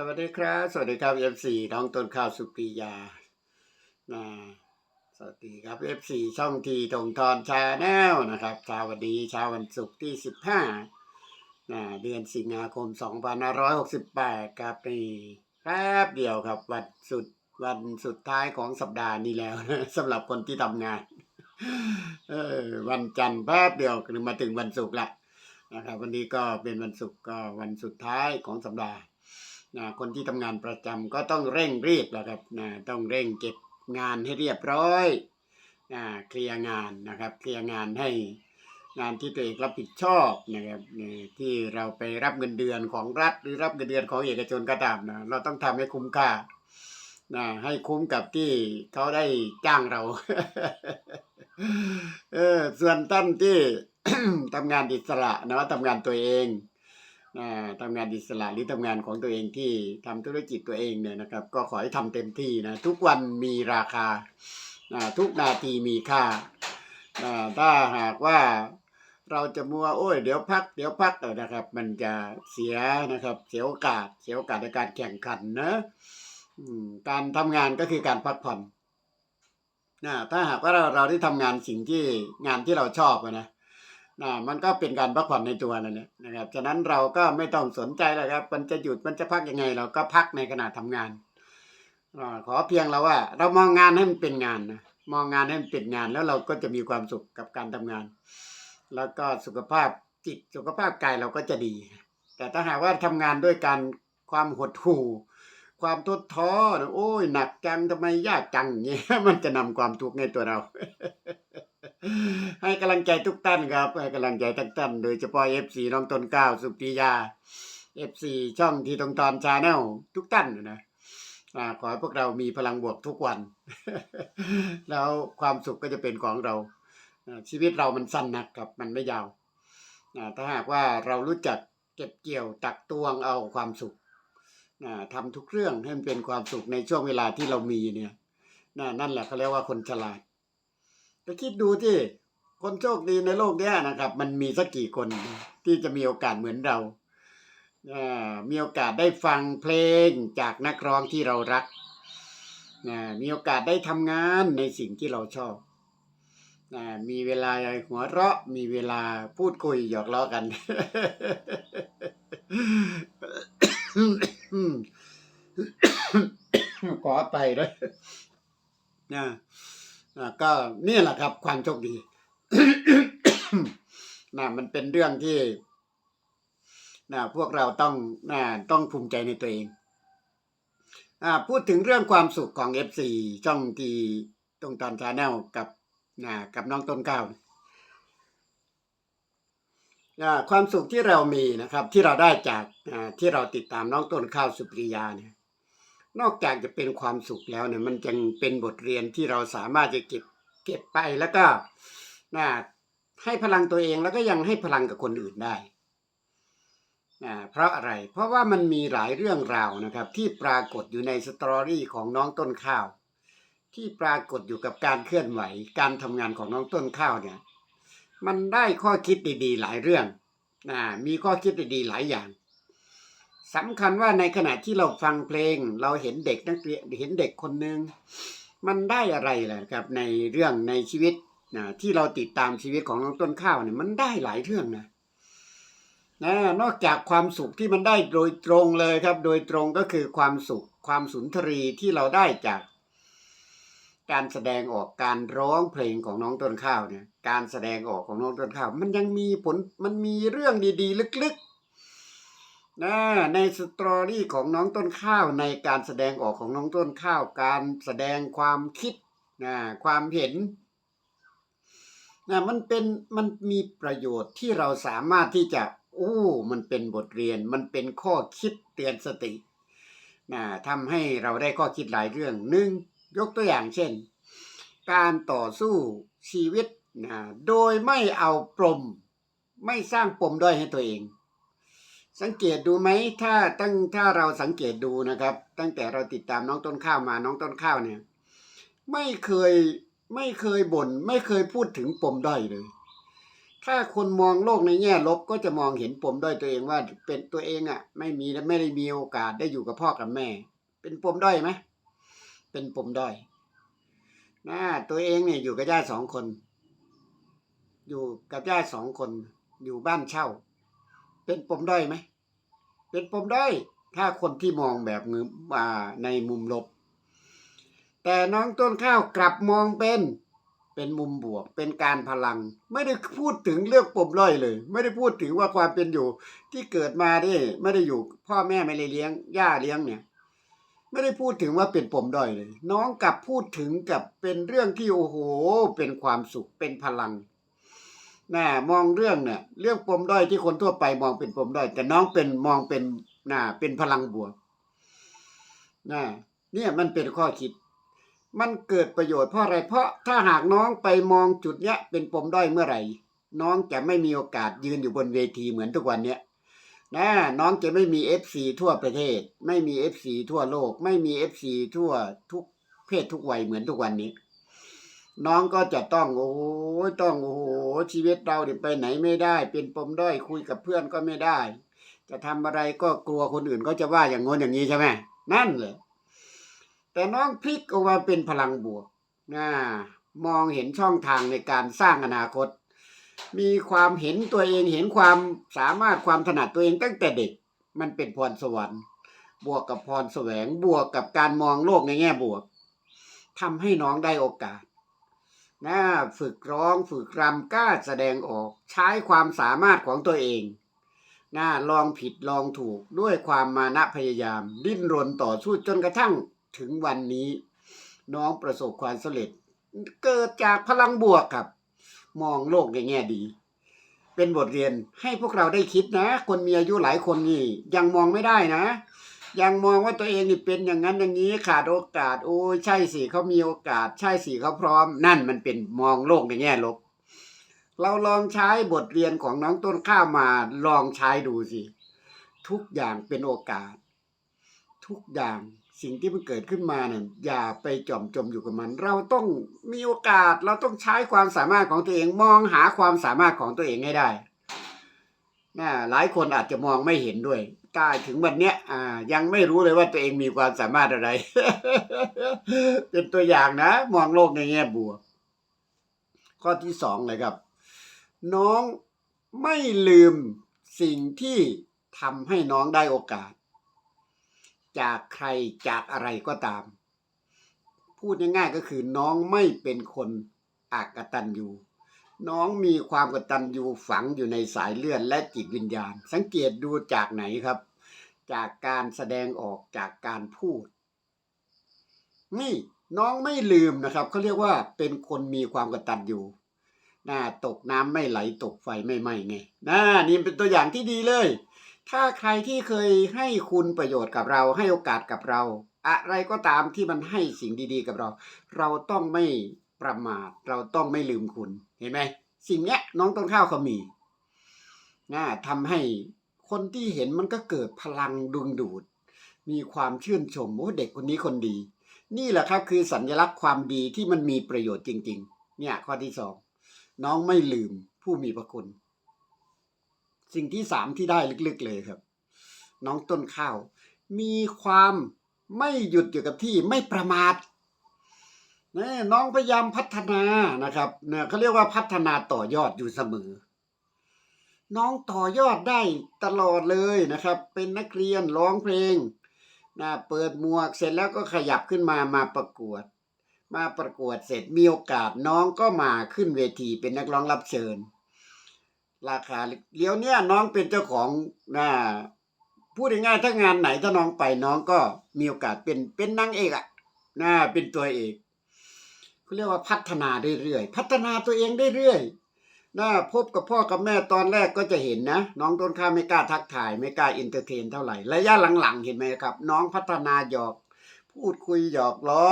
สวัสดีครับ สวัสดีครับ F4 น้องต้นข้าวสุปรียานะสวัสดีครับ F4 ช่องทีทงทอนชาแนลนะครับเช้าวันนี้เช้าวันศุกร์ที่15นะเดือนสิงหาคม2568ครับนี่แป๊บเดียวครับวันสุดวันสุดท้ายของสัปดาห์นี้แล้วนะสำหรับคนที่ทำงานเออวันจันทร์แป๊บเดียวมาถึงวันศุกร์ละนะครับ วันนี้ก็เป็นวันศุกร์ก็วันสุดท้ายของสัปดาห์ นะคนที่ทำงานประจำก็ต้องเร่งรีบแหละครับนะต้องเร่งเก็บงานให้เรียบร้อยนะเคลียร์งานนะครับ เคลียร์งานให้งานที่ตัวเองรับผิดชอบนะครับที่เราไปรับเงินเดือนของรัฐ หรือรับเงินเดือนของเอกชนก็ตามนะเราต้องทำให้คุ้มค่านะให้คุ้มกับที่เขาได้จ้างเราเออส่วนท่านที่ทำงานอิสระนะว่าทำงานตัวเอง ทำงานอิสระหรือทำงานของตัวเองที่ทำธุรกิจตัวเองเนี่ยนะครับ ก็ขอให้ทำเต็มที่นะทุกวันมีราคาทุกนาทีมีค่าถ้าหากว่าเราจะมัวโอ้ยเดี๋ยวพักเดี๋ยวพักเนะครับ มันจะเสียนะครับ เสียโอกาสเสียโอกาสในการแข่งขันนะการทำงานก็คือการพักผ่อนนะถ้าหากว่าเราเราได้ทำงานสิ่งที่งานที่เราชอบอะนะ นะมันก็เป็นการพักผ่อนในตัวนั่นแหละนะครับฉะนั้นเราก็ไม่ต้องสนใจแล้วครับ มันจะหยุดมันจะพักยังไง เราก็พักในขณะทำงานอาขอเพียงเราว่า เรามองงานให้มันเป็นงานนะมองงานให้มันเป็นงานแล้วเราก็จะมีความสุขกับการทำงาน แล้วก็สุขภาพจิตสุขภาพกายเราก็จะดี แต่ถ้าหากว่าทำงานด้วยการความหดหู่ ความทุกข์ท้อโอ้ยหนักจังทำไมยากจังเงี้ยมันจะนำความทุกข์ในตัวเรา ให้กำลังใจทุกท่านครับ ให้กำลังใจทุกท่าน โดยเฉพาะ FC น้องตนก้าวสุปรียา FC ช่องทีตรงตอนชาแนลทุกท่านนะขอให้พวกเรามีพลังบวกทุกวัน แล้วความสุขก็จะเป็นของเรา ชีวิตเรามันสั้นนะครับ มันไม่ยาว ถ้าหากว่าเรารู้จักเก็บเกี่ยวตักตวงเอาความสุขอ่าทำทุกเรื่องให้มันเป็นความสุขในช่วงเวลาที่เรามีเนี่ยนั่นแหละเขาเรียกว่าคนฉลาด ก็คิดดูที่คนโชคดีในโลกเนี้ยนะครับ มันมีสักกี่คนที่จะมีโอกาสเหมือนเราอ่ามีโอกาสได้ฟังเพลงจากนักร้องที่เรารัก มีโอกาสได้ทำงานในสิ่งที่เราชอบอมีเวลาหัวเราะ มีเวลาพูดคุยหยอกล้อกัน ขอไปด้วยนะ ก็นี่แหละครับ ความโชคดีนะมันเป็นเรื่องที่นะพวกเราต้องนะต้องภูมิใจในตัวเองอ่าพูดถึงเรื่องความสุขของ FC ช่องทีตรงตอนชาแนลกับนะกับน้องต้นข้าวนะความสุขที่เรามีนะครับ ที่เราได้จากอ่าที่เราติดตามน้องต้นข้าวสุปริยาเนี่ย นอกจากจะเป็นความสุขแล้วเนี่ยมันยังเป็นบทเรียนที่เราสามารถจะเก็บเก็บไปแล้วก็นะให้พลังตัวเองแล้วก็ยังให้พลังกับคนอื่นได้นะเพราะอะไร เพราะว่ามันมีหลายเรื่องราวนะครับ ที่ปรากฏอยู่ในสตอรี่ของน้องต้นข้าว ที่ปรากฏอยู่กับการเคลื่อนไหว การทำงานของน้องต้นข้าวเนี่ย มันได้ข้อคิดดีๆ หลายเรื่องนะมีข้อคิดดีๆหลายอย่าง สำคัญว่าในขณะที่เราฟังเพลง เราเห็นเด็กนักเรียนเห็นเด็กคนหนึ่งมันได้อะไรล่ะครับในเรื่องในชีวิตนะที่เราติดตามชีวิตของน้องต้นข้าวเนี่ยมันได้หลายเรื่องนะนะนอกจากความสุขที่มันได้โดยตรงเลยครับ โดยตรงก็คือความสุขความสุนทรีที่เราได้จากการแสดงออกการร้องเพลงของน้องต้นข้าวเนี่ยการแสดงออกของน้องต้นข้าว มันยังมีผลมันมีเรื่องดี ๆ ลึกๆ นะในสตอรี่ของน้องต้นข้าวในการแสดงออกของน้องต้นข้าว การแสดงความคิดนะความเห็นนะมันเป็นมันมีประโยชน์ที่เราสามารถที่จะโอ้มันเป็นบทเรียน มันเป็นข้อคิดเตือนสตินะทำให้เราได้ข้อคิดหลายเรื่องหนึ่งยกตัวอย่างเช่น การต่อสู้ชีวิตนะโดยไม่เอาปม ไม่สร้างปมด้อยให้ตัวเอง สังเกตดูไหมถ้าตั้งถ้าเราสังเกตดูนะครับ ตั้งแต่เราติดตามน้องต้นข้าวมาน้องต้นข้าวเนี่ย ไม่เคยไม่เคยบ่นไม่เคยพูดถึงปมด้อยเลย ถ้าคนมองโลกในแง่ลบก็จะมองเห็นปมด้อยตัวเองว่าเป็นตัวเองอะ ไม่มีและไม่ได้มีโอกาสได้อยู่กับพ่อกับแม่ เป็นปมด้อยไหมเป็นปมด้อยนะตัวเองเนี่ยอยู่กับญาติสองคน อยู่กับญาติสองคน อยู่บ้านเช่า เป็นปมด้อยไหม เป็นปมด้อยถ้าคนที่มองแบบมือาในมุมลบ แต่น้องต้นข้าวกลับมองเป็นเป็นมุมบวก เป็นการพลัง ไม่ได้พูดถึงเรื่องปมด้อยเลย ไม่ได้พูดถึงว่าความเป็นอยู่ ที่เกิดมาได้ไม่ได้อยู่ พ่อแม่ไม่ได้เลี้ยงย่าเลี้ยงเนี่ย ไม่ได้พูดถึงว่าเป็นปมด้อยเลย น้องกลับพูดถึงกับเป็นเรื่องที่โอ้โห เป็นความสุขเป็นพลัง น่ามองเรื่องเนี่ยเรื่องปมด้อยที่คนทั่วไปมองเป็นปมด้อย แต่น้องเป็นมองเป็นน่าเป็นพลังบวกน่าเนี่ยมันเป็นข้อคิด มันเกิดประโยชน์เพราะอะไร เพราะถ้าหากน้องไปมองจุดเนี้ยเป็นปมด้อยเมื่อไหร่ น้องจะไม่มีโอกาสยืนอยู่บนเวทีเหมือนทุกวันเนี้ยนะน้องจะไม่มีเอฟซีทั่วประเทศ ไม่มีเอฟซีทั่วโลก ไม่มีเอฟซีทั่วทุกเพศทุกวัยเหมือนทุกวันนี้ น้องก็จะต้องโอ้โหต้องโอ้โหชีวิตเราเนี่ยไปไหนไม่ได้ เป็นปมด้อยคุยกับเพื่อนก็ไม่ได้ จะทำอะไรก็กลัวคนอื่นก็จะว่าอย่างงนอย่างนี้ใช่ไหมนั่นเลยแต่น้องพลิกออกมาเป็นพลังบวกนะมองเห็นช่องทางในการสร้างอนาคต มีความเห็นตัวเองเห็นความสามารถความถนัดตัวเองตั้งแต่เด็ก มันเป็นพรสวรรค์บวกกับพรแสวงบวกกับการมองโลกในแง่บวกทำให้น้องได้โอกาส นะฝึกร้องฝึกรำกล้าแสดงออกใช้ความสามารถของตัวเองนะลองผิดลองถูกด้วยความมานะพยายาม ดิ้นรนต่อสู้จนกระทั่งถึงวันนี้ น้องประสบความสำเร็จ เกิดจากพลังบวกครับ มองโลกในแง่ดี เป็นบทเรียนให้พวกเราได้คิดนะ คนมีอายุหลายคนนี่ยังมองไม่ได้นะ ยังมองว่าตัวเองนี่เป็นอย่างนั้นอย่างนี้ขาดโอกาสโอ้ยใช่สิเขามีโอกาส ใช่สิเขาพร้อม นั่นมันเป็นมองโลกในแง่ลบ เราลองใช้บทเรียนของน้องต้นข้าวมาลองใช้ดูสิทุกอย่างเป็นโอกาส ทุกอย่างสิ่งที่มันเกิดขึ้นมาเนี่ยอย่าไปจอมจมอยู่กับมัน เราต้องมีโอกาสเราต้องใช้ความสามารถของตัวเองมองหาความสามารถของตัวเองให้ได้นะหลายคนอาจจะมองไม่เห็นด้วย กายถึงวันเนี้ยอ่า ยังไม่รู้เลยว่าตัวเองมีความสามารถอะไร เป็นตัวอย่างนะ มองโลกในแง่บวก ข้อที่สองเลยครับ น้องไม่ลืมสิ่งที่ทำให้น้องได้โอกาส จากใครจากอะไรก็ตาม พูดง่ายๆก็คือน้องไม่เป็นคนอากตันอยู่ น้องมีความกตัญญูฝังอยู่ในสายเลือดและจิตวิญญาณ สังเกตดูจากไหนครับ จากการแสดงออกจากการพูด นี่น้องไม่ลืมนะครับเขาเรียกว่าเป็นคนมีความกตัญญูน่าตกน้ำไม่ไหลตกไฟไม่ไหม้ไงน่านี่เป็นตัวอย่างที่ดีเลย ถ้าใครที่เคยให้คุณประโยชน์กับเราให้โอกาสกับเรา อะไรก็ตามที่มันให้สิ่งดี ๆ กับเรา เราต้องไม่ ประมาทเราต้องไม่ลืมคุณเห็นไหมสิ่งเนี้ยน้องต้นข้าวเขามีนะทำให้คนที่เห็นมันก็เกิดพลังดึงดูด มีความชื่นชมโอ้เด็กคนนี้คนดี นี่แหละครับคือสัญลักษณ์ความดีที่มันมีประโยชน์จริง ๆ เนี่ยข้อที่สองน้องไม่ลืมผู้มีพระคุณ สิ่งที่สามที่ได้ลึกๆเลยครับ น้องต้นข้าว มีความไม่หยุดอยู่กับที่ไม่ประมาท นะน้องพยายามพัฒนานะครับเนี่ยเขาเรียกว่าพัฒนาต่อยอดอยู่เสมอ น้องต่อยอดได้ตลอดเลยนะครับ เป็นนักเรียนร้องเพลงนะเปิดหมวกเสร็จแล้วก็ขยับขึ้นมามาประกวด มาประกวดเสร็จมีโอกาสน้องก็มาขึ้นเวทีเป็นนักร้องรับเชิญ ราคาเลี้ยวเนี่ยน้องเป็นเจ้าของนะพูดง่ายๆถ้างานไหนถ้าน้องไปน้องก็มีโอกาสเป็นเป็นนางเอกอะนะเป็นตัวเอก เขาเรียกว่าพัฒนาเรื่อยๆพัฒนาตัวเองเรื่อยๆนะพบกับพ่อกับแม่ตอนแรกก็จะเห็นนะ น้องต้นข้าไม่กล้าทักทายไม่กล้าอินเตอร์เทนเท่าไหร่ระยะหลังๆ เห็นไหมครับ น้องพัฒนาหยอกพูดคุยหยอกล้อ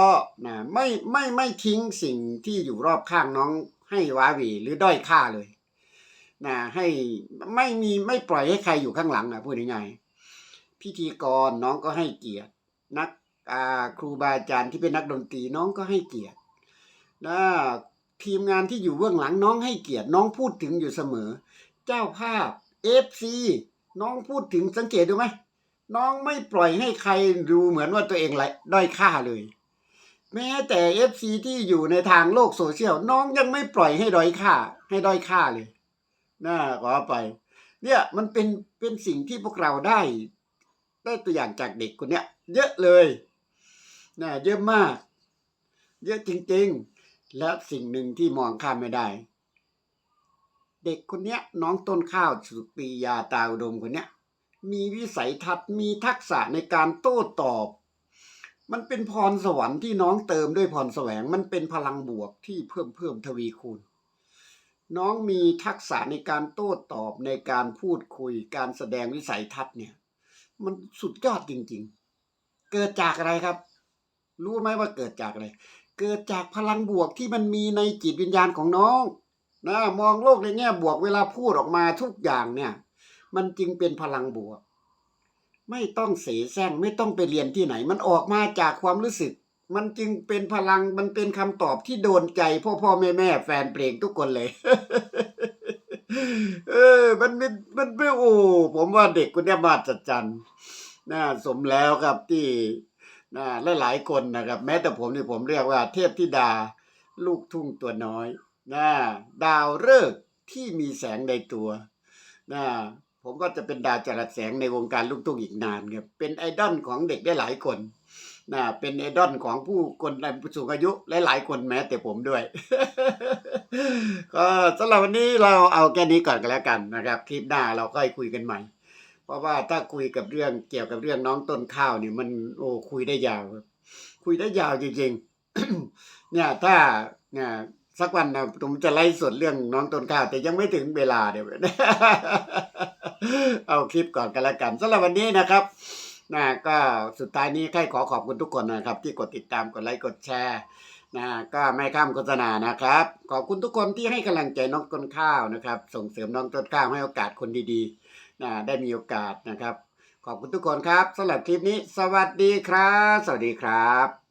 นะไม่ไม่ไม่ทิ้งสิ่งที่อยู่รอบข้างน้องให้ว้าหวีหรือด้อยค่าเลยนะให้ไม่มีไม่ปล่อยให้ใครอยู่ข้างหลังนะพูดง่ายๆพิธีกรน้องก็ให้เกียรติ นักครูบาอาจารย์ที่เป็นนักดนตรีน้องก็ให้เกียรติ นะทีมงานที่อยู่เบื้องหลังน้องให้เกียรติน้องพูดถึงอยู่เสมอ เจ้าภาพเอฟซีน้องพูดถึงสังเกตดูไหมน้องไม่ปล่อยให้ใครดูเหมือนว่าตัวเองไรด้อยค่าเลย แม้แต่เอฟซีที่อยู่ในทางโลกโซเชียลน้องยังไม่ปล่อยให้ด้อยค่า ให้ด้อยค่าเลยน่าขอไป เนี่ยมันเป็นเป็นสิ่งที่พวกเราได้ ได้ตัวอย่างจากเด็กคนเนี้ย เยอะเลยนะเยอะมาก เยอะจริง ๆ และสิ่งหนึ่งที่มองข้ามไม่ได้ เด็กคนเนี้ยน้องต้นข้าวสุปรียาตาอุดมคนเนี้ยมีวิสัยทัศน์มีทักษะในการโต้ตอบ มันเป็นพรสวรรค์ที่น้องเติมด้วยพรแสวง มันเป็นพลังบวกที่เพิ่มเพิ่มทวีคูณ น้องมีทักษะในการโต้ตอบในการพูดคุยการแสดงวิสัยทัศน์เนี่ย มันสุดยอดจริง ๆ เกิดจากอะไรครับ รู้ไหมว่าเกิดจากอะไร เกิดจากพลังบวกที่มันมีในจิตวิญญาณของน้องนะมองโลกในแง่บวกเวลาพูดออกมาทุกอย่างเนี่ย มันจึงเป็นพลังบวก ไม่ต้องเสแสร้งไม่ต้องไปเรียนที่ไหน มันออกมาจากความรู้สึก มันจึงเป็นพลังมันเป็นคำตอบที่โดนใจ พ่อพ่อแม่แม่แฟนเพลงทุกคนเลย เออ มันเป็นมันเป็นโอ้ผมว่าเด็กคนนี้มาจัดจันน่าสมแล้วครับที่ น่าหลายคนนะครับ แม้แต่ผมนี่ผมเรียกว่าเทพธิดาลูกทุ่งตัวน้อยน่าดาวฤกษ์ที่มีแสงในตัวน่าผมก็จะเป็นดาวจรัสแสงในวงการลูกทุ่งอีกนานครับเป็นไอดอลของเด็กได้หลายคนน่าเป็นไอดอลของผู้คนในผู้สูงอายุหลายๆคนแม้แต่ผมด้วย ก็สำหรับวันนี้เราเอาแค่นี้ก่อนกันแล้วกันนะครับ คลิปหน้าเราค่อยคุยกันใหม่ เพราะว่าถ้าคุยกับเรื่องเกี่ยวกับเรื่องน้องต้นข้าวเนี่ยมันโอ้คุยได้ยาวคุยได้ยาวจริงๆเนี่ยถ้าเนี่ยสักวันนะผมจะไล่สดเรื่องน้องต้นข้าว แต่ยังไม่ถึงเวลาเดี๋ยวเอาคลิปก่อนกันล้วกันสำหรับวันนี้นะครับนะก็สุดท้ายนี้ใครขอขอบคุณทุกคนนะครับ ที่กดติดตามกดไลค์กดแชร์นะก็ไม่ข้ามโฆษณานะครับ ขอบคุณทุกคนที่ให้กำลังใจน้องต้นข้าวนะครับ ส่งเสริมน้องต้นข้าวให้โอกาสคนดีๆ นะได้มีโอกาสนะครับ ขอบคุณทุกคนครับสำหรับคลิปนี้ สวัสดีครับ สวัสดีครับ